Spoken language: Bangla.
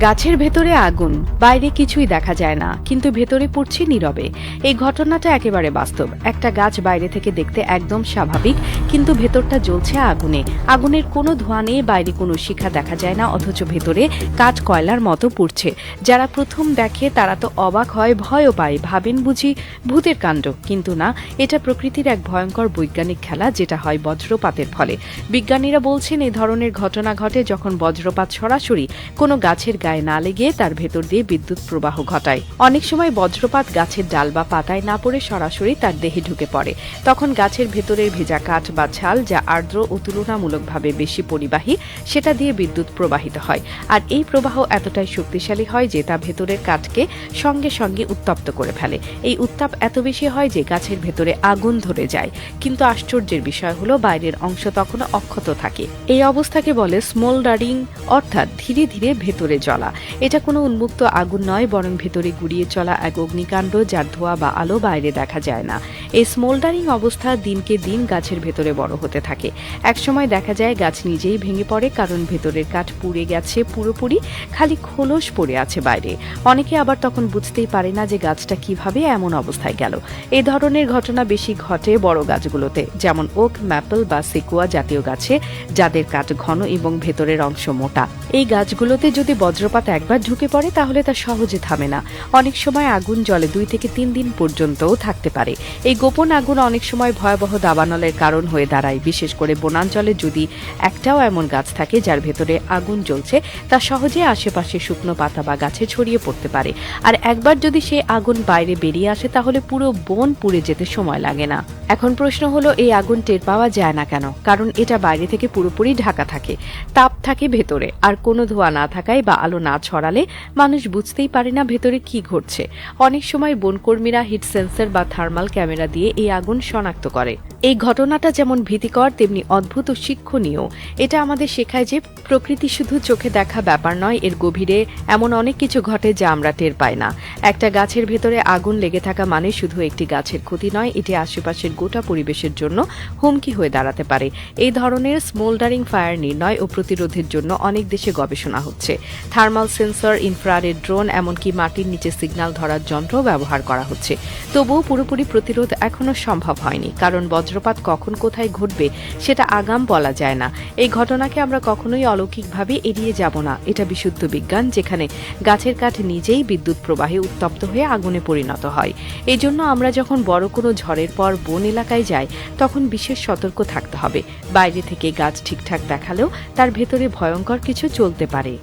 গাছের ভেতরে আগুন, বাইরে কিছুই দেখা যায় না, কিন্তু ভেতরে পড়ছে নীরবে। এই ঘটনাটা একেবারে বাস্তব। একটা গাছ বাইরে থেকে দেখতে একদম স্বাভাবিক, কিন্তু ভেতরটা জ্বলছে আগুনে। আগুনের কোনো ধোঁয়া নেই, বাইরে কোনো শিখা দেখা যায় না, অথচ ভেতরে কাঠ কয়লার মতো পুড়ছে। যারা প্রথম দেখে তারা তো অবাক হয়, ভয়ও পায়। ভাবেন বুঝি ভূতের কাণ্ড। কিন্তু না, এটা প্রকৃতির এক ভয়ঙ্কর বৈজ্ঞানিক খেলা, যেটা হয় বজ্রপাতের ফলে। বিজ্ঞানীরা বলছেন এই ধরনের ঘটনা ঘটে যখন বজ্রপাত সরাসরি কোনো গাছের গায়ে না লেগে তার ভেতর দিয়ে বিদ্যুৎ প্রবাহ ঘটায়। অনেক সময় বজ্রপাত গাছের ডাল বা পাতায় না পড়ে সরাসরি তার দেহে ঢুকে পড়ে। তখন গাছের ভেতরের ভেজা কাঠ বা ছাল যা আর্দ্র ও তুলনামূলকভাবে বেশি পরিবাহী, সেটা দিয়ে বিদ্যুৎ প্রবাহিত হয়। আর এই প্রবাহ এতটাই শক্তিশালী হয় যে তা ভেতরের কাঠকে সঙ্গে সঙ্গে উত্তপ্ত করে ফেলে। এই উত্তাপ এত বেশি হয় যে গাছের ভেতরে আগুন ধরে যায়। কিন্তু আশ্চর্যের বিষয় হলো, বাইরের অংশ তখনও অক্ষত থাকে। এই অবস্থাকে বলে স্মোল্ডারিং, অর্থাৎ ধীরে ধীরে ভেতরে জ্বলা এটা কোনো উন্মুক্ত আগুন নয়, বরং ভেতরে গুড়িয়ে চলা এক অগ্নিকাণ্ড যার ধোঁয়া বা আলো বাইরে দেখা যায় না। এই স্মোল্ডারিং অবস্থা দিনকে দিন গাছের ভেতরে বড় হতে থাকে। একসময় দেখা যায় গাছ নিজেই ভেঙে পড়ে, কারণ ভেতরের কাঠ পুড়ে গেছে পুরোপুরি, খালি খোলস পড়ে আছে বাইরে। অনেকে আবার তখন বুঝতেই পারে না যে গাছটা কীভাবে এমন অবস্থায় গেল। এই ধরনের ঘটনা বেশি ঘটে বড় গাছগুলোতে, যেমন ওক ম্যাপল বা সেকুয়া জাতীয় গাছে, যাদের কাঠ ঘন এবং ভেতরের অংশ মোটা। এই গাছগুলোতে যদি বজ্রপাত একবার ঢুকে পড়ে, তাহলে তা সহজে থামে না। অনেক সময় আগুন জলে দুই থেকে তিন দিন পর্যন্তও থাকতে পারে। এই গোপন আগুন অনেক সময় ভয়াবহ দাবানলের কারণ হয়ে দাঁড়ায়। বিশেষ করে বনাঞ্চলে যদি একটাও এমন গাছ থাকে যার ভেতরে আগুন জ্বলছে, তা সহজে আশেপাশে শুকনো পাতা বা গাছে ছড়িয়ে পড়তে পারে। আর একবার যদি সেই আগুন বাইরে বেরিয়ে আসে, তাহলে পুরো বন পুড়ে যেতে সময় লাগে না। এখন প্রশ্ন হলো, এই আগুন টের পাওয়া যায় না কেন? কারণ এটা বাইরে থেকে পুরোপুরি ঢাকা থাকে, তাপ থাকে ভেতরে, আর কোনো ধোঁয়া না থাকায় বা আলো না ছড়ালে মানুষ বুঝতেই পারে না ভেতরে কি ঘটছে। অনেক সময় বনকর্মীরা হিট সেন্সর বা থার্মাল ক্যামেরা দিয়ে এই আগুন শনাক্ত করে। এই ঘটনাটা যেমন ভীতিকর, তেমনি অদ্ভুত শিক্ষণীয়। এটা আমাদের শেখায় যে প্রকৃতি শুধু চোখে দেখা ব্যাপার নয়, এর গভীরে এমন অনেক কিছু ঘটে যা আমরা টের পাই না। একটা গাছের ভেতরে আগুন লেগে থাকা মানে শুধু একটি গাছের ক্ষতি নয়, এটি আশেপাশের গোটা পরিবেশের জন্য হুমকি হয়ে দাঁড়াতে পারে। এই ধরনের স্মোল্ডারিং ফায়ার নির্ণয় ও প্রতিরোধের জন্য অনেক দেশে গবেষণা হচ্ছে। থার্মাল সেন্সর, ইনফ্রারেড ড্রোন, এমনকি মাটির নিচে সিগন্যাল ধরার যন্ত্র ব্যবহার করা হচ্ছে। তবুও পুরোপুরি প্রতিরোধ এখনও সম্ভব হয়নি, কারণ বজ্রপাত কখন কোথায় ঘটবে সেটা আগাম বলা যায় না। এই ঘটনাকে আমরা কখনোই অলৌকিকভাবে এড়িয়ে যাব না। এটা বিশুদ্ধ বিজ্ঞান যেখানে গাছের কাঠ নিজেই বিদ্যুৎ প্রবাহে উত্তপ্ত হয়ে আগুনে পরিণত হয়। এই জন্য আমরা যখন বড় কোনো ঝড়ের পর বন এলাকায় যাই, তখন বিশেষ সতর্ক থাকতে হবে। বাইরে থেকে গাছ ঠিকঠাক দেখালেও তার ভেতরে ভয়ঙ্কর কিছু চলতে পারে।